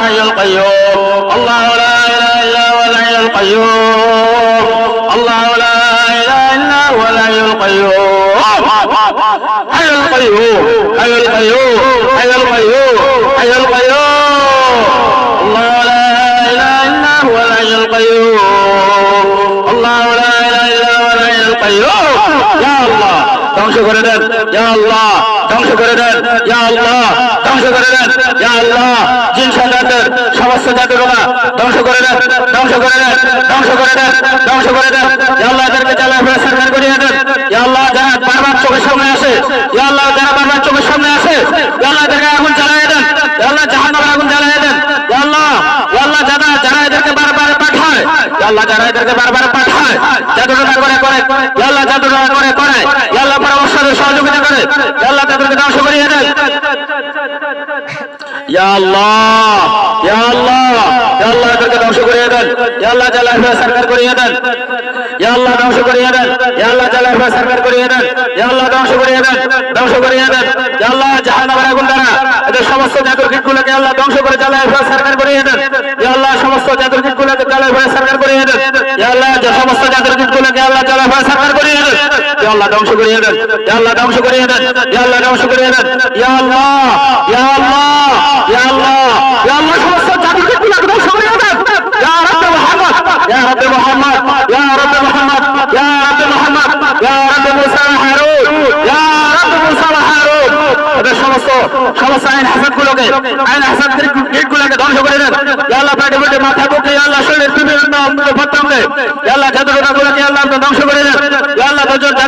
الحي القيوم الله لا اله الا هو الحي القيوم الله لا اله الا هو الحي القيوم حي القيوم حي القيوم حي القيوم حي القيوم الله لا اله الا هو الحي القيوم الله لا اله الا هو الحي القيوم يا الله ধ্বংস করে দেন ইয়া আল্লাহ ধ্বংস করে দেন ইয়া আল্লাহ ধ্বংস করে দেন ইয়া আল্লাহ জিন শয়তানদের সমস্ত জাদুটোনা ধ্বংস করে দেন ধ্বংস করে দেন ধ্বংস করে দেন ধ্বংস করে দেন আল্লাহ এদেরকে জ্বালা ফেলে, সরকার করিয়ে দেন। আল্লাহ যারা বারবার চোখের সামনে আসে আল্লাহ যারা বারবার চোখের সামনে আসে আল্লাহ এদেরকে আগুন জ্বালিয়ে দেন আল্লাহ জাহান্নামের আগুন জ্বালিয়ে দেন। আল্লাহ আল্লাহ যারা যারা এদেরকে বারবার পাঠায় আল্লাহ যারা এদেরকে বারবার পাঠায় জাদুটোনা করে করে আল্লাহ জাদুটোনা করে করে। আল্লাহ পরামর্শ সহযোগিতা করে ইয়া আল্লাহ তাদেরকে ধ্বংস করিয়ে দেন সমস্ত জাদুর কীটগুলোকে আল্লাহ ধ্বংস করে সরকার করিয়ে দেন। আল্লাহ সমস্ত জাদুর কীটগুলোকে জালাল ভাই সরকার করিয়ে দেন। আল্লাহ সমস্ত জাদুর কীটগুলোকে আল্লাহ জালাল সরকার আল্লাহ ধ্বংস করিয়ে দেন। ইয়া আল্লাহ ধ্বংস করিয়ে দেন। ইয়া আল্লাহ ধ্বংস করিয়ে দেন। ইয়া আল্লাহ ইয়া আল্লাহ ইয়া আল্লাহ ইয়া আল্লাহ, সমস্ত জাদুর কীটগুলোকে ধ্বংস করিয়ে দেন। ইয়া রাব্বে মুহাম্মদ ইয়া রাব্বে মুহাম্মদ ইয়া রাব্বে মুহাম্মদ ইয়া রাব্বে মুহাম্মদ ইয়া রাব্বে মুসা হারুন ইয়া রাব্বে মুসা হারুন। এদের সমস্ত আইন হাসাদ গুলোকে আইন হাসাদ কীটগুলোকে ধ্বংস করে দেন। মাথা বুকে আল্লাহ, শরীরের বিভিন্ন অঙ্গ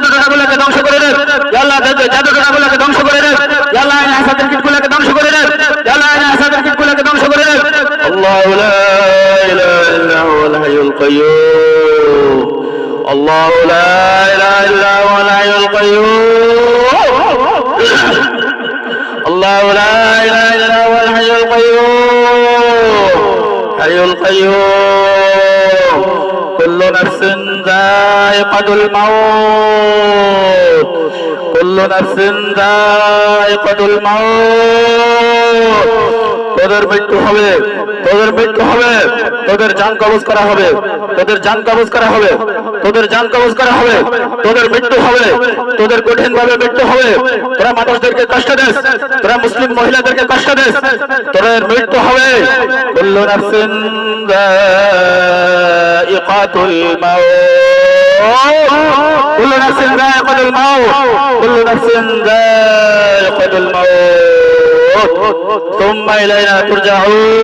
জাদুটোনাগুলোকে ধ্বংস করে দেন ইয়া আল্লাহ জাদুটোনাগুলোকে ধ্বংস করে দেন ইয়া আল্লাহ আইন হাসাদের কীটগুলোকে ধ্বংস করে দেন ইয়া আল্লাহ আইন হাসাদের কীটগুলোকে ধ্বংস করে দেন الله لا إله إلا هو الحي القيوم الله لا إله إلا هو الحي القيوم الله لا إله إلا هو الحي القيوم حي القيوم كل نفس ذائقة الموت كل نفس ذائقة الموت তোদের মৃত্যু হবে তোদের মৃত্যু হবে তোদের জান কবজ করা হবে তোদের জান কবজ করা হবে তোদের জান কবজ করা হবে তোদের মৃত্যু হবে তোদের কঠিন ভাবে মৃত্যু হবে তোরা মানুষদেরকে কষ্ট দেস তোরা মুসলিম মহিলাদেরকে কষ্ট দেস তোদের মৃত্যু হবে কুল্লু নাফসিন ذائقة الموت كل نفس ذائقة الموت كل نفس ذائقة الموت ثم إلينا ترجعون